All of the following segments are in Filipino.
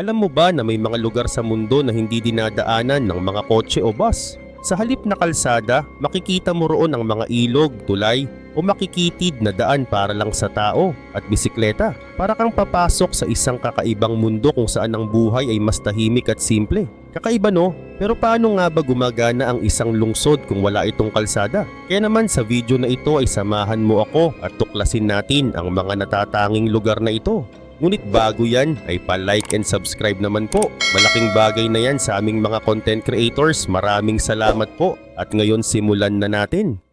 Alam mo ba na may mga lugar sa mundo na hindi dinadaanan ng mga kotse o bus? Sa halip na kalsada, makikita mo roon ang mga ilog, tulay, o makikitid na daan para lang sa tao at bisikleta. Para kang papasok sa isang kakaibang mundo kung saan ang buhay ay mas tahimik at simple. Kakaiba no? Pero paano nga ba gumagana ang isang lungsod kung wala itong kalsada? Kaya naman sa video na ito ay samahan mo ako at tuklasin natin ang mga natatanging lugar na ito. Ngunit bago yan ay pa-like and subscribe naman po. Malaking bagay na yan sa aming mga content creators. Maraming salamat po. At ngayon simulan na natin.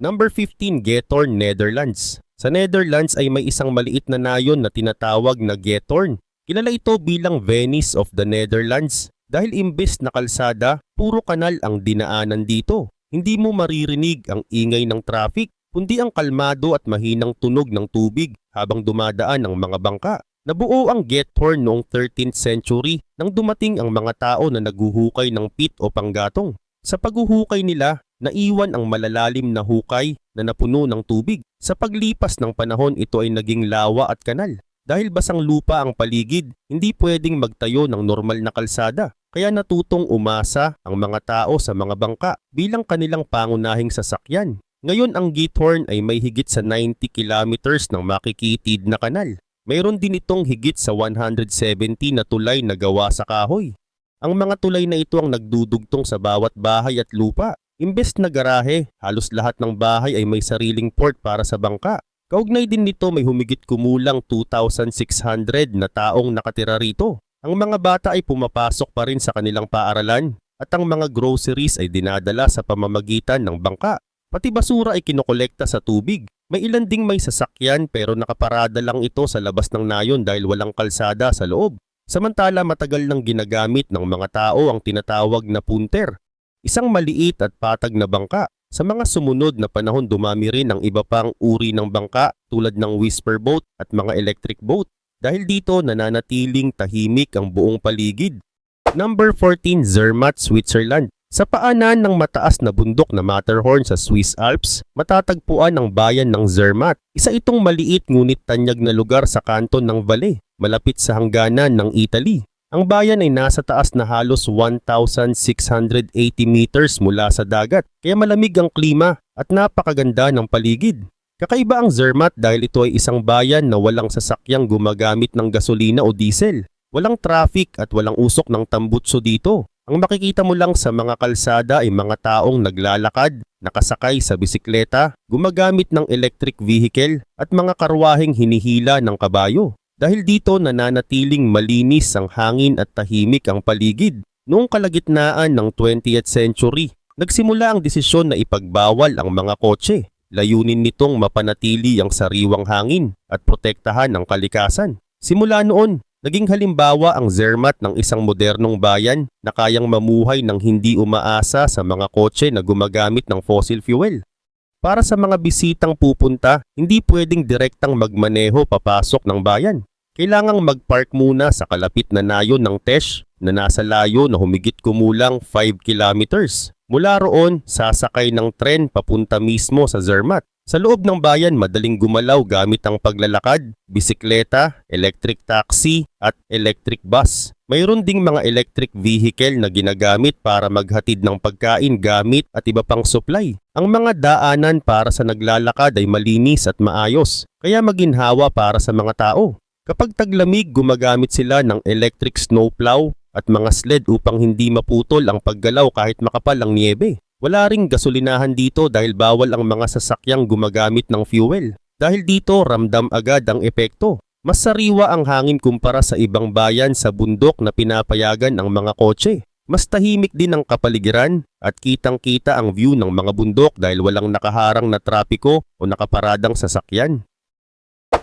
Number 15, Getorn, Netherlands. Sa Netherlands ay may isang maliit na nayon na tinatawag na Getorn. Kilala ito bilang Venice of the Netherlands dahil imbes na kalsada, puro kanal ang dinaanan dito. Hindi mo maririnig ang ingay ng traffic, kundi ang kalmado at mahinang tunog ng tubig habang dumadaan ang mga bangka. Nabuo ang Gethorn noong 13th century nang dumating ang mga tao na naguhukay ng pit o panggatong. Sa paghuhukay nila, naiwan ang malalalim na hukay na napuno ng tubig. Sa paglipas ng panahon ito ay naging lawa at kanal. Dahil basang lupa ang paligid, hindi pwedeng magtayo ng normal na kalsada. Kaya natutong umasa ang mga tao sa mga bangka bilang kanilang pangunahing sasakyan. Ngayon ang Githorn ay may higit sa 90 kilometers ng makikitid na kanal. Mayroon din itong higit sa 170 na tulay na gawa sa kahoy. Ang mga tulay na ito ang nagdudugtong sa bawat bahay at lupa. Imbes na garahe, halos lahat ng bahay ay may sariling port para sa bangka. Kaugnay din nito may humigit kumulang 2,600 na taong nakatira rito. Ang mga bata ay pumapasok pa rin sa kanilang paaralan at ang mga groceries ay dinadala sa pamamagitan ng bangka. Pati basura ay kinokolekta sa tubig. May ilan ding may sasakyan pero nakaparada lang ito sa labas ng nayon dahil walang kalsada sa loob. Samantala matagal nang ginagamit ng mga tao ang tinatawag na punter. Isang maliit at patag na bangka. Sa mga sumunod na panahon dumami rin ang iba pang uri ng bangka tulad ng whisper boat at mga electric boat. Dahil dito nananatiling tahimik ang buong paligid. Number 14 Zermatt, Switzerland. Sa paanan ng mataas na bundok na Matterhorn sa Swiss Alps, matatagpuan ang bayan ng Zermatt. Isa itong maliit ngunit tanyag na lugar sa kanton ng Valais, malapit sa hangganan ng Italy. Ang bayan ay nasa taas na halos 1,680 meters mula sa dagat, kaya malamig ang klima at napakaganda ng paligid. Kakaiba ang Zermatt dahil ito ay isang bayan na walang sasakyang gumagamit ng gasolina o diesel. Walang traffic at walang usok ng tambutso dito. Ang makikita mo lang sa mga kalsada ay mga taong naglalakad, nakasakay sa bisikleta, gumagamit ng electric vehicle at mga karwaheng hinihila ng kabayo. Dahil dito nananatiling malinis ang hangin at tahimik ang paligid. Noong kalagitnaan ng 20th century, nagsimula ang desisyon na ipagbawal ang mga kotse. Layunin nitong mapanatili ang sariwang hangin at protektahan ang kalikasan. Simula noon, naging halimbawa ang Zermatt ng isang modernong bayan na kayang mamuhay ng hindi umaasa sa mga kotse na gumagamit ng fossil fuel. Para sa mga bisitang pupunta, hindi pwedeng direktang magmaneho papasok ng bayan. Kailangang magpark muna sa kalapit na nayon ng Tesh na nasa layo na humigit kumulang 5 kilometers. Mula roon, sasakay ng tren papunta mismo sa Zermatt. Sa loob ng bayan, madaling gumalaw gamit ang paglalakad, bisikleta, electric taxi at electric bus. Mayroon ding mga electric vehicle na ginagamit para maghatid ng pagkain, gamit at iba pang supply. Ang mga daanan para sa naglalakad ay malinis at maayos, kaya maginhawa para sa mga tao. Kapag taglamig, gumagamit sila ng electric snowplow at mga sled upang hindi maputol ang paggalaw kahit makapal ang niebe. Wala ring gasolinahan dito dahil bawal ang mga sasakyang gumagamit ng fuel. Dahil dito ramdam agad ang epekto. Mas sariwa ang hangin kumpara sa ibang bayan sa bundok na pinapayagan ang mga kotse. Mas tahimik din ang kapaligiran at kitang-kita ang view ng mga bundok dahil walang nakaharang na trapiko o nakaparadang sasakyan.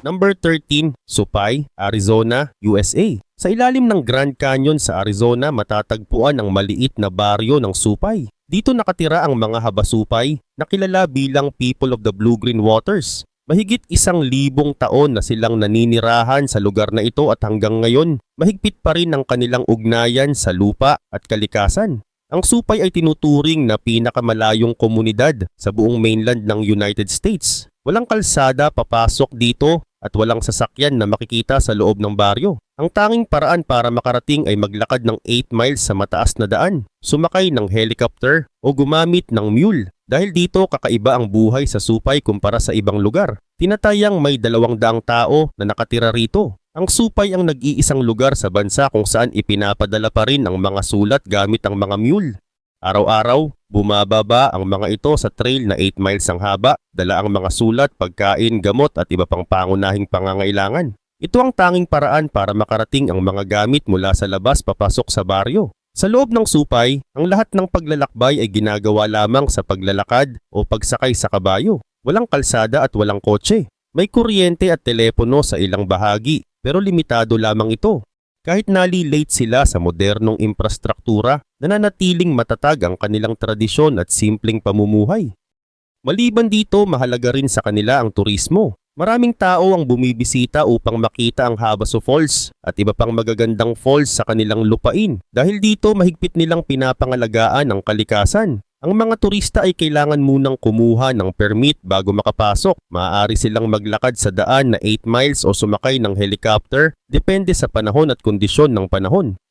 Number 13, Supay, Arizona, USA. Sa ilalim ng Grand Canyon sa Arizona matatagpuan ang maliit na baryo ng Supay. Dito nakatira ang mga habasupay na kilala bilang People of the Blue-Green Waters. Mahigit isang libong taon na silang naninirahan sa lugar na ito at hanggang ngayon, mahigpit pa rin ang kanilang ugnayan sa lupa at kalikasan. Ang Supay ay tinuturing na pinakamalayong komunidad sa buong mainland ng United States. Walang kalsada papasok dito at walang sasakyan na makikita sa loob ng baryo. Ang tanging paraan para makarating ay maglakad ng 8 miles sa mataas na daan, sumakay ng helicopter o gumamit ng mule. Dahil dito kakaiba ang buhay sa Supay kumpara sa ibang lugar. Tinatayang may dalawang daang tao na nakatira rito. Ang Supay ang nag-iisang lugar sa bansa kung saan ipinapadala pa rin ang mga sulat gamit ang mga mule. Araw-araw, bumababa ang mga ito sa trail na 8 miles ang haba, dala ang mga sulat, pagkain, gamot at iba pang pangunahing pangangailangan. Ito ang tanging paraan para makarating ang mga gamit mula sa labas papasok sa baryo. Sa loob ng supay, ang lahat ng paglalakbay ay ginagawa lamang sa paglalakad o pagsakay sa kabayo. Walang kalsada at walang kotse. May kuryente at telepono sa ilang bahagi, pero limitado lamang ito. Kahit nalilate sila sa modernong infrastruktura, nananatiling matatag ang kanilang tradisyon at simpleng pamumuhay. Maliban dito, mahalaga rin sa kanila ang turismo. Maraming tao ang bumibisita upang makita ang Habaso Falls at iba pang magagandang falls sa kanilang lupain dahil dito mahigpit nilang pinapangalagaan ang kalikasan. Ang mga turista ay kailangan munang kumuha ng permit bago makapasok. Maaari silang maglakad sa daan na 8 miles o sumakay ng helicopter depende sa panahon at kondisyon ng panahon.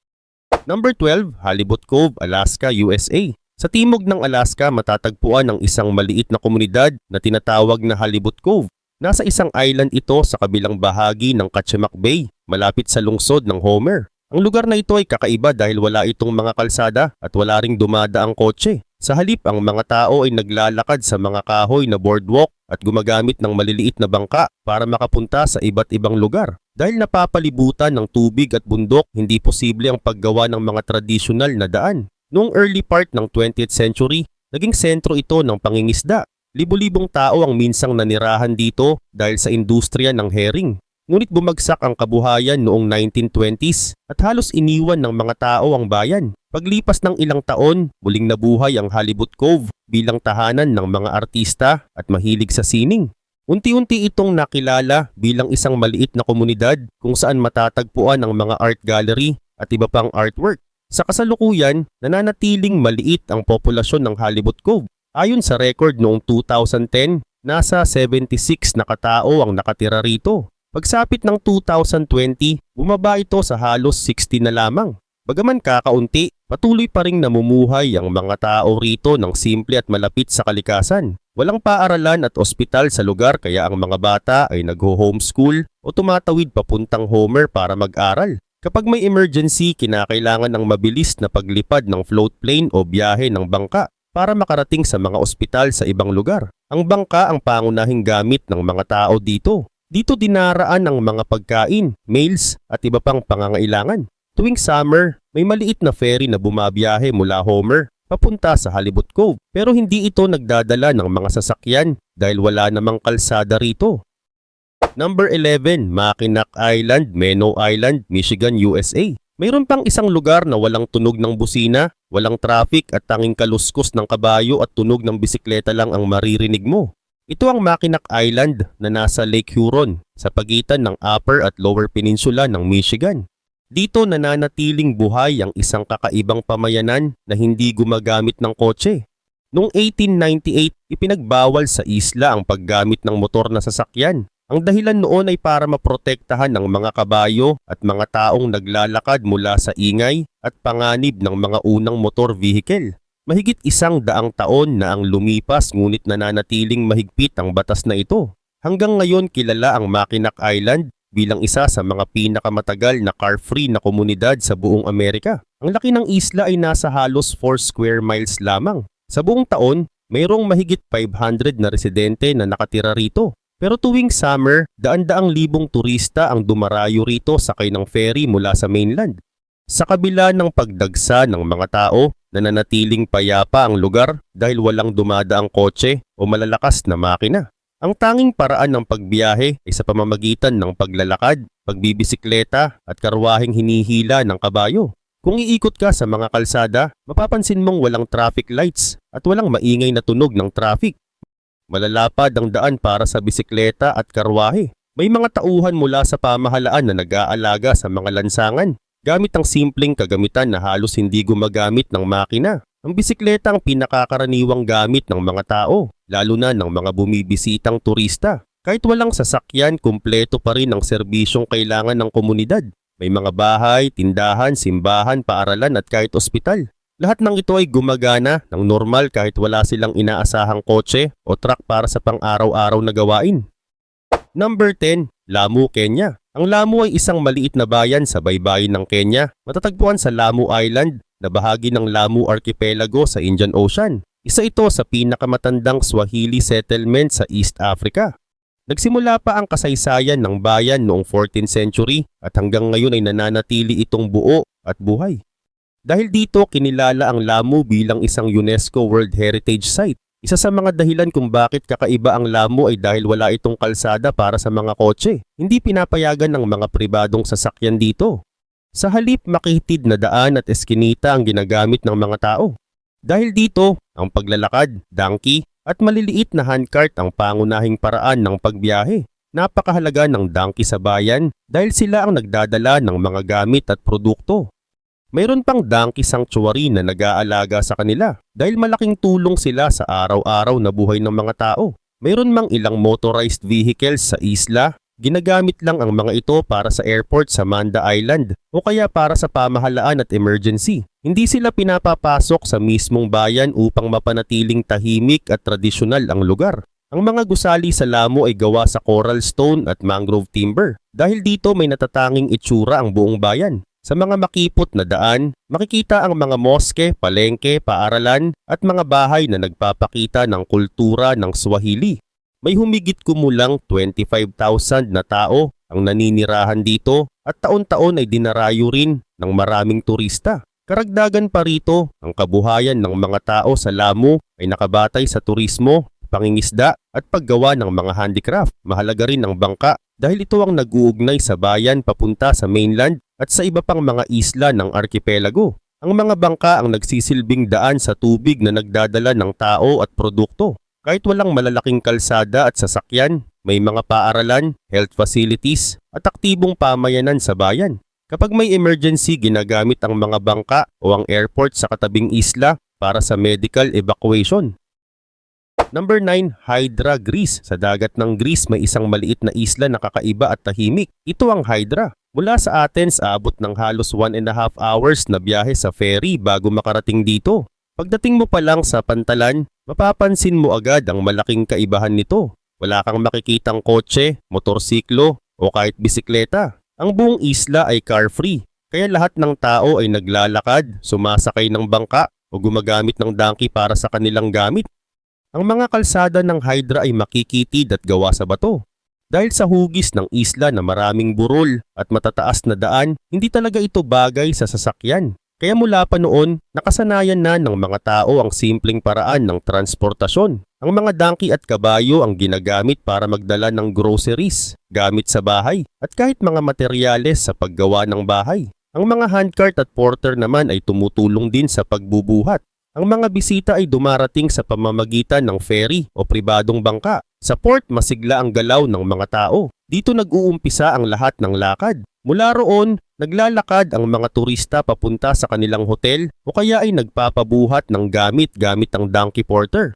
Number 12, Halibut Cove, Alaska, USA. Sa timog ng Alaska matatagpuan ang isang maliit na komunidad na tinatawag na Halibut Cove. Nasa isang island ito sa kabilang bahagi ng Kachemak Bay, malapit sa lungsod ng Homer. Ang lugar na ito ay kakaiba dahil wala itong mga kalsada at wala ring dumadaang kotse. Sa halip, ang mga tao ay naglalakad sa mga kahoy na boardwalk at gumagamit ng maliliit na bangka para makapunta sa iba't ibang lugar. Dahil napapalibutan ng tubig at bundok, hindi posible ang paggawa ng mga tradisyonal na daan. Noong early part ng 20th century, naging sentro ito ng pangingisda. Libo-libong tao ang minsang nanirahan dito dahil sa industriya ng herring. Ngunit bumagsak ang kabuhayan noong 1920s at halos iniwan ng mga tao ang bayan. Paglipas ng ilang taon, muling nabuhay ang Halibut Cove bilang tahanan ng mga artista at mahilig sa sining. Unti-unti itong nakilala bilang isang maliit na komunidad kung saan matatagpuan ang mga art gallery at iba pang artwork. Sa kasalukuyan, nananatiling maliit ang populasyon ng Halibut Cove. Ayon sa record noong 2010, nasa 76 na katao ang nakatira rito. Pagsapit ng 2020, bumaba ito sa halos 60 na lamang. Bagaman kakaunti, patuloy pa ring namumuhay ang mga tao rito ng simple at malapit sa kalikasan. Walang paaralan at ospital sa lugar kaya ang mga bata ay nagho-homeschool o tumatawid papuntang Homer para mag-aral. Kapag may emergency, kinakailangan ng mabilis na paglipad ng float plane o biyahe ng bangka para makarating sa mga ospital sa ibang lugar. Ang bangka ang pangunahing gamit ng mga tao dito. Dito dinaraan ang mga pagkain, mails at iba pang pangangailangan. Tuwing summer, may maliit na ferry na bumabiyahe mula Homer papunta sa Halibut Cove pero hindi ito nagdadala ng mga sasakyan dahil wala namang kalsada rito. Number 11, Mackinac Island, Meno Island, Michigan, USA. Mayroon pang isang lugar na walang tunog ng busina, walang traffic at tanging kaluskos ng kabayo at tunog ng bisikleta lang ang maririnig mo. Ito ang Mackinac Island na nasa Lake Huron sa pagitan ng Upper at Lower Peninsula ng Michigan. Dito nananatiling buhay ang isang kakaibang pamayanan na hindi gumagamit ng kotse. Noong 1898, ipinagbawal sa isla ang paggamit ng motor na sasakyan ang dahilan noon ay para maprotektahan ng mga kabayo at mga taong naglalakad mula sa ingay at panganib ng mga unang motor vehicle. Mahigit isang daang taon na ang lumipas ngunit nananatiling mahigpit ang batas na ito. Hanggang ngayon kilala ang Mackinac Island bilang isa sa mga pinakamatagal na car-free na komunidad sa buong Amerika. Ang laki ng isla ay nasa halos 4 square miles lamang. Sa buong taon, mayroong mahigit 500 na residente na nakatira rito. Pero tuwing summer, daan-daang libong turista ang dumarayo rito sakay ng ferry mula sa mainland. Sa kabila ng pagdagsa ng mga tao, nananatiling payapa ang lugar dahil walang dumadaang kotse o malalakas na makina. Ang tanging paraan ng pagbiyahe ay sa pamamagitan ng paglalakad, pagbibisikleta at karwaheng hinihila ng kabayo. Kung iikot ka sa mga kalsada, mapapansin mong walang traffic lights at walang maingay na tunog ng traffic. Malalapad ang daan para sa bisikleta at karwahe. May mga tauhan mula sa pamahalaan na nag-aalaga sa mga lansangan gamit ang simpleng kagamitan na halos hindi gumagamit ng makina. Ang bisikleta ang pinakakaraniwang gamit ng mga tao, lalo na ng mga bumibisitang turista. Kahit walang sasakyan, kumpleto pa rin ang serbisyong kailangan ng komunidad. May mga bahay, tindahan, simbahan, paaralan at kahit ospital. Lahat ng ito ay gumagana ng normal kahit wala silang inaasahang kotse o truck para sa pang-araw-araw na gawain. Number 10, Lamu, Kenya. Ang Lamu ay isang maliit na bayan sa baybayin ng Kenya, matatagpuan sa Lamu Island na bahagi ng Lamu Archipelago sa Indian Ocean. Isa ito sa pinakamatandang Swahili settlement sa East Africa. Nagsimula pa ang kasaysayan ng bayan noong 14th century at hanggang ngayon ay nananatili itong buo at buhay. Dahil dito kinilala ang Lamu bilang isang UNESCO World Heritage Site. Isa sa mga dahilan kung bakit kakaiba ang Lamu ay dahil wala itong kalsada para sa mga kotse. Hindi pinapayagan ng mga pribadong sasakyan dito. Sa halip makitid na daan at eskinita ang ginagamit ng mga tao. Dahil dito, ang paglalakad, donkey, at maliliit na handcart ang pangunahing paraan ng pagbiyahe. Napakahalaga ng donkey sa bayan dahil sila ang nagdadala ng mga gamit at produkto. Mayroon pang donkey sanctuary na nag-aalaga sa kanila dahil malaking tulong sila sa araw-araw na buhay ng mga tao. Mayroon mang ilang motorized vehicles sa isla, ginagamit lang ang mga ito para sa airport sa Manda Island o kaya para sa pamahalaan at emergency. Hindi sila pinapapasok sa mismong bayan upang mapanatiling tahimik at tradisyonal ang lugar. Ang mga gusali sa Lamu ay gawa sa coral stone at mangrove timber. Dahil dito may natatanging itsura ang buong bayan. Sa mga makipot na daan, makikita ang mga moske, palengke, paaralan at mga bahay na nagpapakita ng kultura ng Swahili. May humigit kumulang 25,000 na tao ang naninirahan dito at taon-taon ay dinarayo rin ng maraming turista. Karagdagan pa rito, ang kabuhayan ng mga tao sa Lamu ay nakabatay sa turismo, pangingisda at paggawa ng mga handicraft. Mahalaga rin ang bangka dahil ito ang nag-uugnay sa bayan papunta sa mainland at sa iba pang mga isla ng arkipelago. Ang mga bangka ang nagsisilbing daan sa tubig na nagdadala ng tao at produkto. Kahit walang malalaking kalsada at sasakyan, may mga paaralan, health facilities at aktibong pamayanan sa bayan. Kapag may emergency, ginagamit ang mga bangka o ang airport sa katabing isla para sa medical evacuation. Number 9, Hydra, Greece. Sa dagat ng Greece may isang maliit na isla na kakaiba at tahimik. Ito ang Hydra. Mula sa Athens, aabot ng halos 1 and a half hours na biyahe sa ferry bago makarating dito. Pagdating mo pa lang sa pantalan, mapapansin mo agad ang malaking kaibahan nito. Wala kang makikitang kotse, motorsiklo o kahit bisikleta. Ang buong isla ay car-free, kaya lahat ng tao ay naglalakad, sumasakay ng bangka o gumagamit ng donkey para sa kanilang gamit. Ang mga kalsada ng Hydra ay makikitid at gawa sa bato. Dahil sa hugis ng isla na maraming burol at matataas na daan, hindi talaga ito bagay sa sasakyan. Kaya mula pa noon, nakasanayan na ng mga tao ang simpleng paraan ng transportasyon. Ang mga donkey at kabayo ang ginagamit para magdala ng groceries, gamit sa bahay, at kahit mga materyales sa paggawa ng bahay. Ang mga handcart at porter naman ay tumutulong din sa pagbubuhat. Ang mga bisita ay dumarating sa pamamagitan ng ferry o pribadong bangka. Sa port, masigla ang galaw ng mga tao. Dito nag-uumpisa ang lahat ng lakad. Mula roon, naglalakad ang mga turista papunta sa kanilang hotel o kaya ay nagpapabuhat ng gamit gamit ang donkey porter.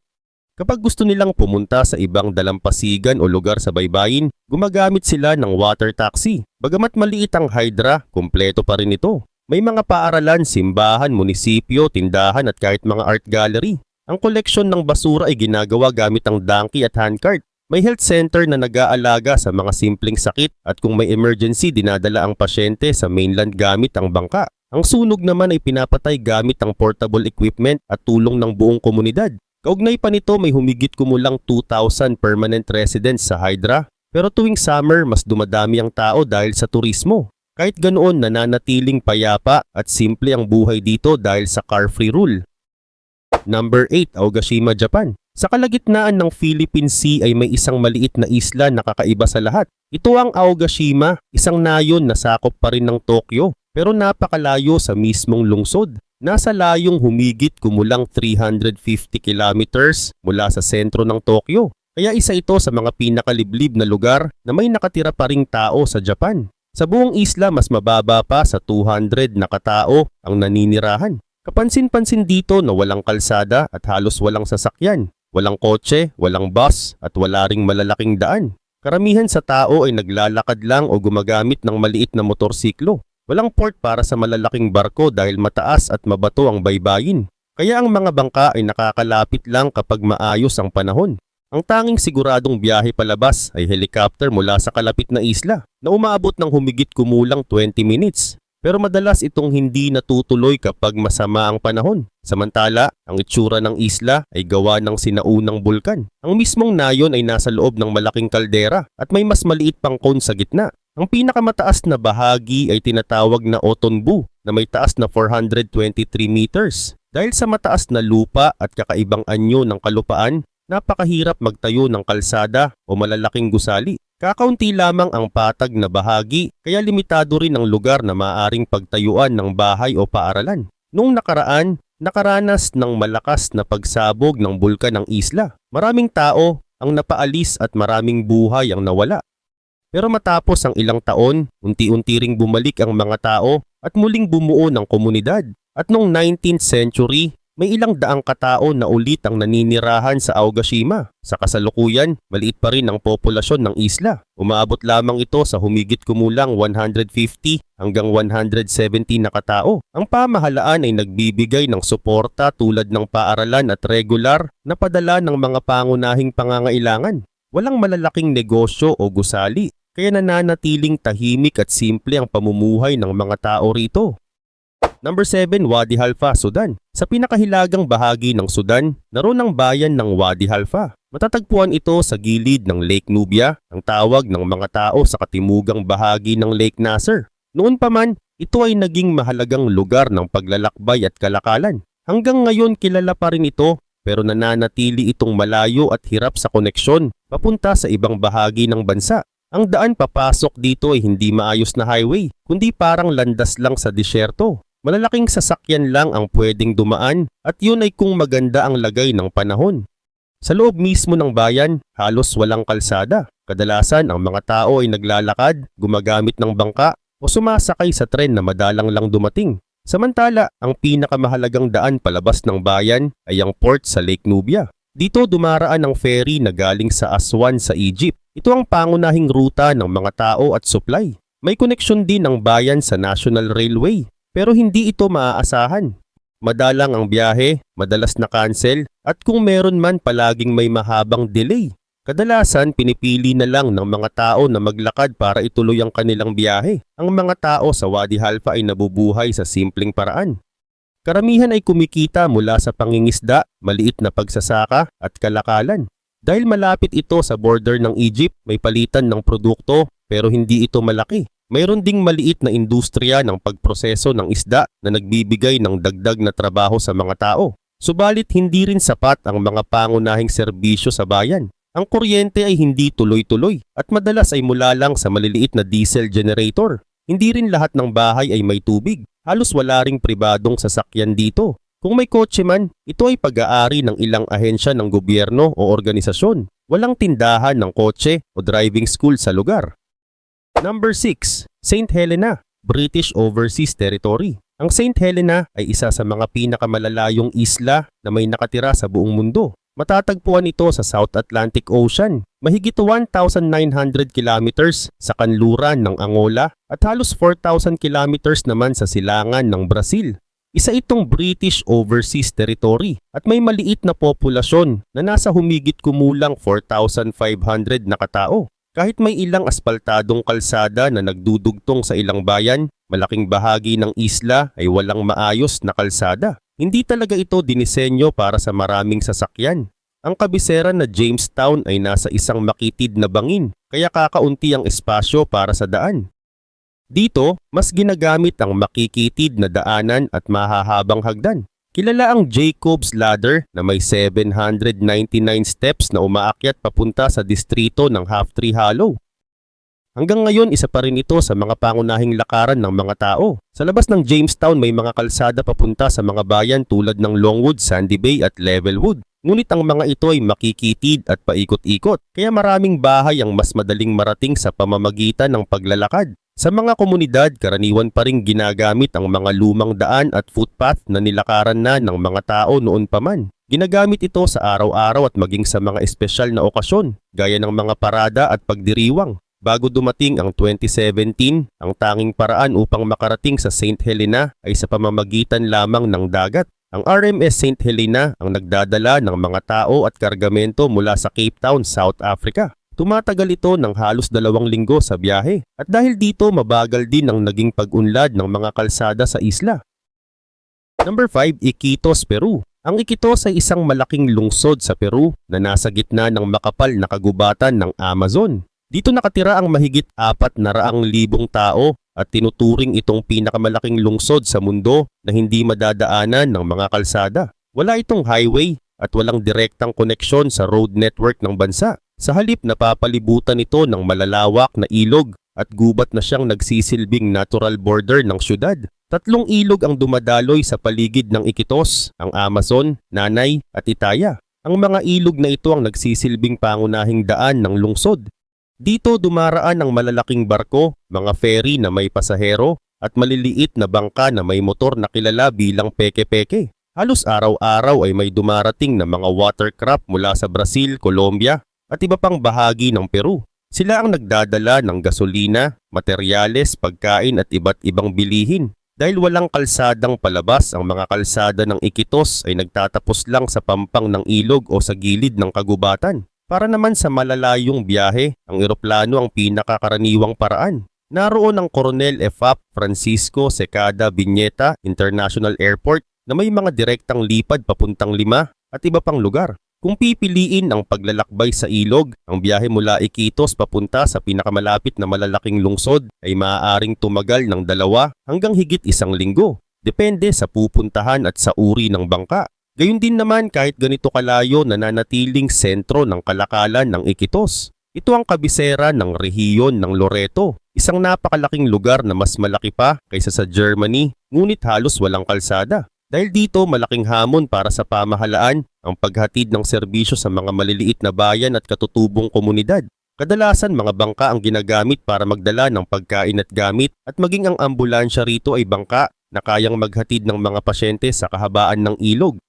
Kapag gusto nilang pumunta sa ibang dalampasigan o lugar sa baybayin, gumagamit sila ng water taxi. Bagamat maliit ang Hydra, kumpleto pa rin ito. May mga paaralan, simbahan, munisipyo, tindahan at kahit mga art gallery. Ang koleksyon ng basura ay ginagawa gamit ang donkey at handcart. May health center na nag-aalaga sa mga simpleng sakit at kung may emergency dinadala ang pasyente sa mainland gamit ang bangka. Ang sunog naman ay pinapatay gamit ang portable equipment at tulong ng buong komunidad. Kaugnay pa nito may humigit kumulang 2,000 permanent residents sa Hydra pero tuwing summer mas dumadami ang tao dahil sa turismo. Kahit ganoon nananatiling payapa at simple ang buhay dito dahil sa car-free rule. Number 8, Aogashima, Japan. Sa kalagitnaan ng Philippine Sea ay may isang maliit na isla na kakaiba sa lahat. Ito ang Aogashima, isang nayon na sakop pa rin ng Tokyo pero napakalayo sa mismong lungsod. Nasa layong humigit kumulang 350 kilometers mula sa sentro ng Tokyo. Kaya isa ito sa mga pinakaliblib na lugar na may nakatira pa ring tao sa Japan. Sa buong isla mas mababa pa sa 200 na katao ang naninirahan. Kapansin-pansin dito na walang kalsada at halos walang sasakyan. Walang kotse, walang bus at wala ring malalaking daan. Karamihan sa tao ay naglalakad lang o gumagamit ng maliit na motorsiklo. Walang port para sa malalaking barko dahil mataas at mabato ang baybayin. Kaya ang mga bangka ay nakakalapit lang kapag maayos ang panahon. Ang tanging siguradong biyahe palabas ay helicopter mula sa kalapit na isla na umaabot ng humigit kumulang 20 minutes. Pero madalas itong hindi natutuloy kapag masama ang panahon. Samantala, ang itsura ng isla ay gawa ng sinaunang bulkan. Ang mismong nayon ay nasa loob ng malaking kaldera at may mas maliit pang cone sa gitna. Ang pinakamataas na bahagi ay tinatawag na Otonbu na may taas na 423 meters. Dahil sa mataas na lupa at kakaibang anyo ng kalupaan, napakahirap magtayo ng kalsada o malalaking gusali. Kakaunti lamang ang patag na bahagi kaya limitado rin ang lugar na maaaring pagtayuan ng bahay o paaralan. Noong nakaraan, nakaranas ng malakas na pagsabog ng bulkan ng isla. Maraming tao ang napaalis at maraming buhay ang nawala. Pero matapos ang ilang taon, unti-unti ring bumalik ang mga tao at muling bumuo ng komunidad. At noong 19th century, may ilang daang katao na ulit ang naninirahan sa Aogashima. Sa kasalukuyan, maliit pa rin ang populasyon ng isla. Umaabot lamang ito sa humigit kumulang 150 hanggang 170 na katao. Ang pamahalaan ay nagbibigay ng suporta tulad ng paaralan at regular na padala ng mga pangunahing pangangailangan. Walang malalaking negosyo o gusali, kaya nananatiling tahimik at simple ang pamumuhay ng mga tao rito. Number 7, Wadi Halfa, Sudan. Sa pinakahilagang bahagi ng Sudan, naroon ang bayan ng Wadi Halfa. Matatagpuan ito sa gilid ng Lake Nubia, ang tawag ng mga tao sa katimugang bahagi ng Lake Nasser. Noon pa man, ito ay naging mahalagang lugar ng paglalakbay at kalakalan. Hanggang ngayon kilala pa rin ito pero nananatili itong malayo at hirap sa koneksyon papunta sa ibang bahagi ng bansa. Ang daan papasok dito ay hindi maayos na highway, kundi parang landas lang sa disyerto. Malalaking sasakyan lang ang pwedeng dumaan at yun ay kung maganda ang lagay ng panahon. Sa loob mismo ng bayan, halos walang kalsada. Kadalasan ang mga tao ay naglalakad, gumagamit ng bangka o sumasakay sa tren na madalang lang dumating. Samantala, ang pinakamahalagang daan palabas ng bayan ay ang port sa Lake Nubia. Dito dumaraan ang ferry na galing sa Aswan sa Egypt. Ito ang pangunahing ruta ng mga tao at supply. May koneksyon din ang bayan sa National Railway, pero hindi ito maaasahan. Madalang ang biyahe, madalas na cancel, at kung meron man palaging may mahabang delay. Kadalasan pinipili na lang ng mga tao na maglakad para ituloy ang kanilang biyahe. Ang mga tao sa Wadi Halfa ay nabubuhay sa simpleng paraan. Karamihan ay kumikita mula sa pangingisda, maliit na pagsasaka at kalakalan. Dahil malapit ito sa border ng Egypt, may palitan ng produkto pero hindi ito malaki. Mayroon ding maliit na industriya ng pagproseso ng isda na nagbibigay ng dagdag na trabaho sa mga tao. Subalit hindi rin sapat ang mga pangunahing serbisyo sa bayan. Ang kuryente ay hindi tuloy-tuloy at madalas ay mula lang sa maliliit na diesel generator. Hindi rin lahat ng bahay ay may tubig. Halos wala ring pribadong sasakyan dito. Kung may kotse man, ito ay pag-aari ng ilang ahensya ng gobyerno o organisasyon. Walang tindahan ng kotse o driving school sa lugar. Number 6. St. Helena, British Overseas Territory. Ang St. Helena ay isa sa mga pinakamalalayong isla na may nakatira sa buong mundo. Matatagpuan ito sa South Atlantic Ocean, mahigit 1,900 kilometers sa kanluran ng Angola at halos 4,000 kilometers naman sa silangan ng Brazil. Isa itong British Overseas Territory at may maliit na populasyon na nasa humigit kumulang 4,500 na katao. Kahit may ilang aspaltadong kalsada na nagdudugtong sa ilang bayan, malaking bahagi ng isla ay walang maayos na kalsada. Hindi talaga ito dinisenyo para sa maraming sasakyan. Ang kabisera na Jamestown ay nasa isang makitid na bangin, kaya kakaunti ang espasyo para sa daan. Dito, mas ginagamit ang makikitid na daanan at mahahabang hagdan. Kilala ang Jacob's Ladder na may 799 steps na umaakyat papunta sa distrito ng Half Tree Hollow. Hanggang ngayon, isa pa rin ito sa mga pangunahing lakaran ng mga tao. Sa labas ng Jamestown may mga kalsada papunta sa mga bayan tulad ng Longwood, Sandy Bay at Levelwood. Ngunit ang mga ito ay makikitid at paikot-ikot, kaya maraming bahay ang mas madaling marating sa pamamagitan ng paglalakad. Sa mga komunidad, karaniwan pa rin ginagamit ang mga lumang daan at footpath na nilakaran na ng mga tao noon pa man. Ginagamit ito sa araw-araw at maging sa mga espesyal na okasyon, gaya ng mga parada at pagdiriwang. Bago dumating ang 2017, ang tanging paraan upang makarating sa St. Helena ay sa pamamagitan lamang ng dagat. Ang RMS St. Helena ang nagdadala ng mga tao at kargamento mula sa Cape Town, South Africa. Tumatagal ito ng halos dalawang linggo sa biyahe at dahil dito mabagal din ang naging pag-unlad ng mga kalsada sa isla. Number 5, Iquitos, Peru. Ang Iquitos ay isang malaking lungsod sa Peru na nasa gitna ng makapal na kagubatan ng Amazon. Dito nakatira ang mahigit apat na raang libong tao at tinuturing itong pinakamalaking lungsod sa mundo na hindi madadaanan ng mga kalsada. Wala itong highway at walang direktang koneksyon sa road network ng bansa. Sa halip napapalibutan ito ng malalawak na ilog at gubat na siyang nagsisilbing natural border ng syudad. Tatlong ilog ang dumadaloy sa paligid ng Iquitos, ang Amazon, Nanay at Itaya. Ang mga ilog na ito ang nagsisilbing pangunahing daan ng lungsod dito dumaraan ang malalaking barko, mga ferry na may pasahero, at maliliit na bangka na may motor na kilala bilang peke-peke. Halos araw-araw ay may dumarating na mga watercraft mula sa Brazil, Colombia, at iba pang bahagi ng Peru. Sila ang nagdadala ng gasolina, materyales, pagkain at iba't ibang bilihin. Dahil walang kalsadang palabas, ang mga kalsada ng Iquitos ay nagtatapos lang sa pampang ng ilog o sa gilid ng kagubatan. Para naman sa malalayong biyahe, ang eroplano ang pinakakaraniwang paraan. Naroon ang Coronel FAP Francisco Secada Viñeta International Airport na may mga direktang lipad papuntang Lima at iba pang lugar. Kung pipiliin ang paglalakbay sa ilog, ang biyahe mula Iquitos papunta sa pinakamalapit na malalaking lungsod ay maaaring tumagal ng dalawa hanggang higit isang linggo. Depende sa pupuntahan at sa uri ng bangka. Gayun din naman kahit ganito kalayo nananatiling sentro ng kalakalan ng Iquitos. Ito ang kabisera ng rehiyon ng Loreto, isang napakalaking lugar na mas malaki pa kaysa sa Germany, ngunit halos walang kalsada. Dahil dito malaking hamon para sa pamahalaan ang paghatid ng serbisyo sa mga maliliit na bayan at katutubong komunidad. Kadalasan mga bangka ang ginagamit para magdala ng pagkain at gamit at maging ang ambulansya rito ay bangka na kayang maghatid ng mga pasyente sa kahabaan ng ilog.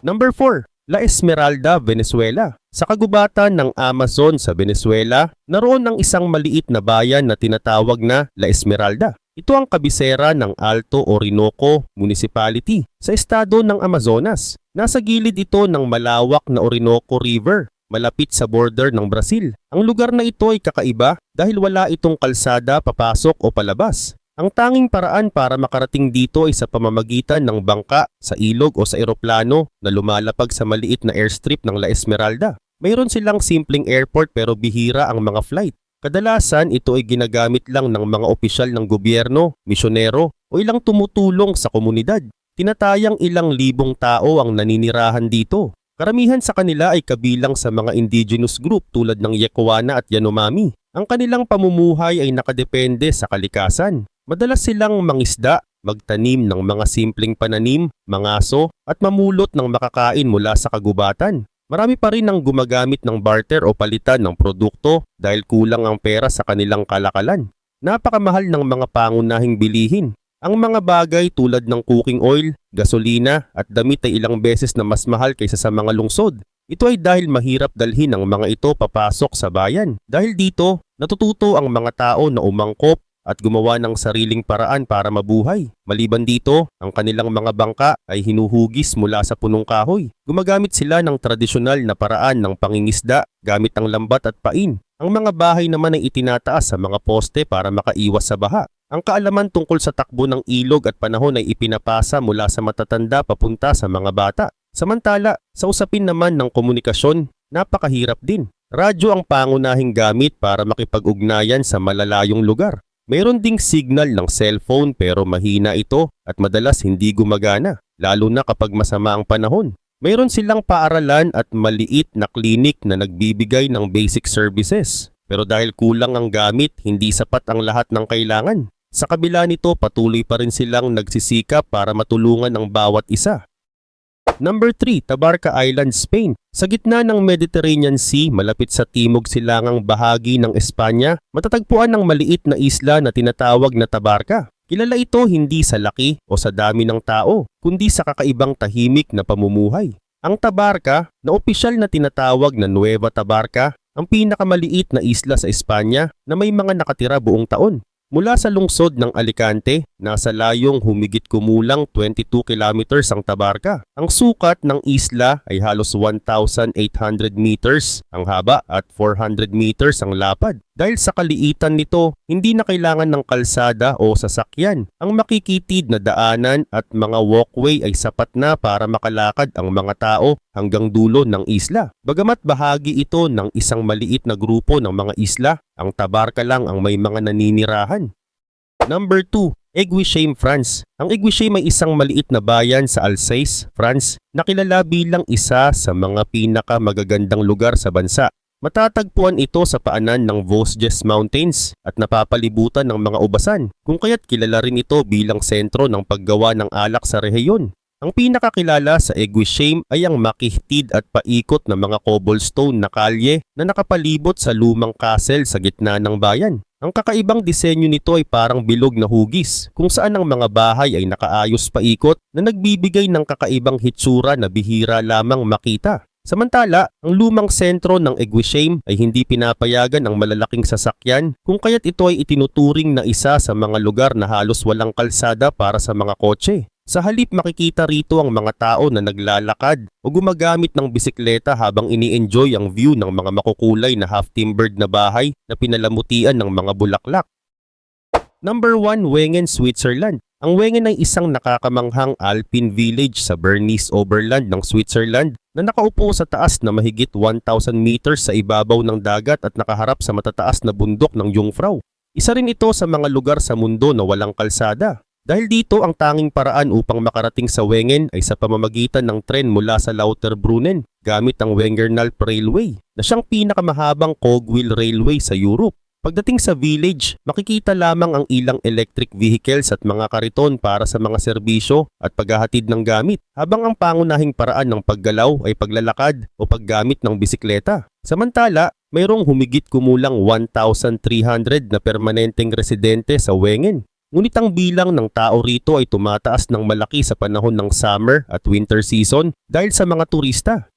Number 4. La Esmeralda, Venezuela. Sa kagubatan ng Amazon sa Venezuela, naroon ang isang maliit na bayan na tinatawag na La Esmeralda. Ito ang kabisera ng Alto Orinoco Municipality sa estado ng Amazonas. Nasa gilid ito ng malawak na Orinoco River, malapit sa border ng Brazil. Ang lugar na ito ay kakaiba dahil wala itong kalsada papasok o palabas. Ang tanging paraan para makarating dito ay sa pamamagitan ng bangka, sa ilog o sa eroplano na lumalapag sa maliit na airstrip ng La Esmeralda. Mayroon silang simpleng airport pero bihira ang mga flight. Kadalasan ito ay ginagamit lang ng mga opisyal ng gobyerno, misyonero o ilang tumutulong sa komunidad. Tinatayang ilang libong tao ang naninirahan dito. Karamihan sa kanila ay kabilang sa mga indigenous group tulad ng Yekuana at Yanomami. Ang kanilang pamumuhay ay nakadepende sa kalikasan. Madalas silang mangisda, magtanim ng mga simpleng pananim, mangaso at mamulot ng makakain mula sa kagubatan. Marami pa rin ang gumagamit ng barter o palitan ng produkto dahil kulang ang pera sa kanilang kalakalan. Napakamahal ng mga pangunahing bilihin. Ang mga bagay tulad ng cooking oil, gasolina at damit ay ilang beses na mas mahal kaysa sa mga lungsod. Ito ay dahil mahirap dalhin ang mga ito papasok sa bayan. Dahil dito, natututo ang mga tao na umangkop at gumawa ng sariling paraan para mabuhay. Maliban dito, ang kanilang mga bangka ay hinuhugis mula sa punong kahoy. Gumagamit sila ng tradisyonal na paraan ng pangingisda gamit ang lambat at pain. Ang mga bahay naman ay itinataas sa mga poste para makaiwas sa baha. Ang kaalaman tungkol sa takbo ng ilog at panahon ay ipinapasa mula sa matatanda papunta sa mga bata. Samantala, sa usapin naman ng komunikasyon, napakahirap din. Radyo ang pangunahing gamit para makipag-ugnayan sa malalayong lugar. Mayroon ding signal ng cellphone pero mahina ito at madalas hindi gumagana, lalo na kapag masama ang panahon. Mayroon silang paaralan at maliit na klinik na nagbibigay ng basic services. Pero dahil kulang ang gamit, hindi sapat ang lahat ng kailangan. Sa kabila nito, patuloy pa rin silang nagsisikap para matulungan ang bawat isa. Number 3, Tabarca Island, Spain. Sa gitna ng Mediterranean Sea, malapit sa timog silangang bahagi ng Espanya, matatagpuan ng maliit na isla na tinatawag na Tabarca. Kilala ito hindi sa laki o sa dami ng tao, kundi sa kakaibang tahimik na pamumuhay. Ang Tabarca, na opisyal na tinatawag na Nueva Tabarca, ang pinakamaliit na isla sa Espanya na may mga nakatira buong taon. Mula sa lungsod ng Alicante, nasa layong humigit kumulang 22 kilometers ang Tabarca. Ang sukat ng isla ay halos 1,800 meters ang haba at 400 meters ang lapad. Dahil sa kaliitan nito, hindi na kailangan ng kalsada o sasakyan. Ang makikitid na daanan at mga walkway ay sapat na para makalakad ang mga tao hanggang dulo ng isla. Bagamat bahagi ito ng isang maliit na grupo ng mga isla, ang Tabarca lang ang may mga naninirahan. Number 2, Eguishame, France. Ang Eguishame ay isang maliit na bayan sa Alsace, France, na kilala bilang isa sa mga pinakamagagandang lugar sa bansa. Matatagpuan ito sa paanan ng Vosges Mountains at napapalibutan ng mga ubasan, kung kaya't kilala rin ito bilang sentro ng paggawa ng alak sa rehiyon. Ang pinakakilala sa Eguishame ay ang makihtid at paikot na mga cobblestone na kalye na nakapalibot sa lumang castle sa gitna ng bayan. Ang kakaibang disenyo nito ay parang bilog na hugis kung saan ang mga bahay ay nakaayos paikot na nagbibigay ng kakaibang hitsura na bihira lamang makita. Samantala, ang lumang sentro ng Eguishame ay hindi pinapayagan ang malalaking sasakyan kung kaya't ito ay itinuturing na isa sa mga lugar na halos walang kalsada para sa mga kotse. Sa halip makikita rito ang mga tao na naglalakad o gumagamit ng bisikleta habang ini-enjoy ang view ng mga makukulay na half-timbered na bahay na pinalamutian ng mga bulaklak. Number 1, Wengen, Switzerland. Ang Wengen ay isang nakakamanghang alpine village sa Bernese Oberland ng Switzerland na nakaupo sa taas na mahigit 1,000 meters sa ibabaw ng dagat at nakaharap sa matataas na bundok ng Jungfrau. Isa rin ito sa mga lugar sa mundo na walang kalsada. Dahil dito ang tanging paraan upang makarating sa Wengen ay sa pamamagitan ng tren mula sa Lauterbrunnen gamit ang Wengernalp Railway na siyang pinakamahabang cogwheel railway sa Europe. Pagdating sa village, makikita lamang ang ilang electric vehicles at mga kariton para sa mga serbisyo at paghahatid ng gamit, habang ang pangunahing paraan ng paggalaw ay paglalakad o paggamit ng bisikleta. Samantala, mayroong humigit kumulang 1,300 na permanenteng residente sa Wengen. Ngunit ang bilang ng tao rito ay tumataas ng malaki sa panahon ng summer at winter season dahil sa mga turista.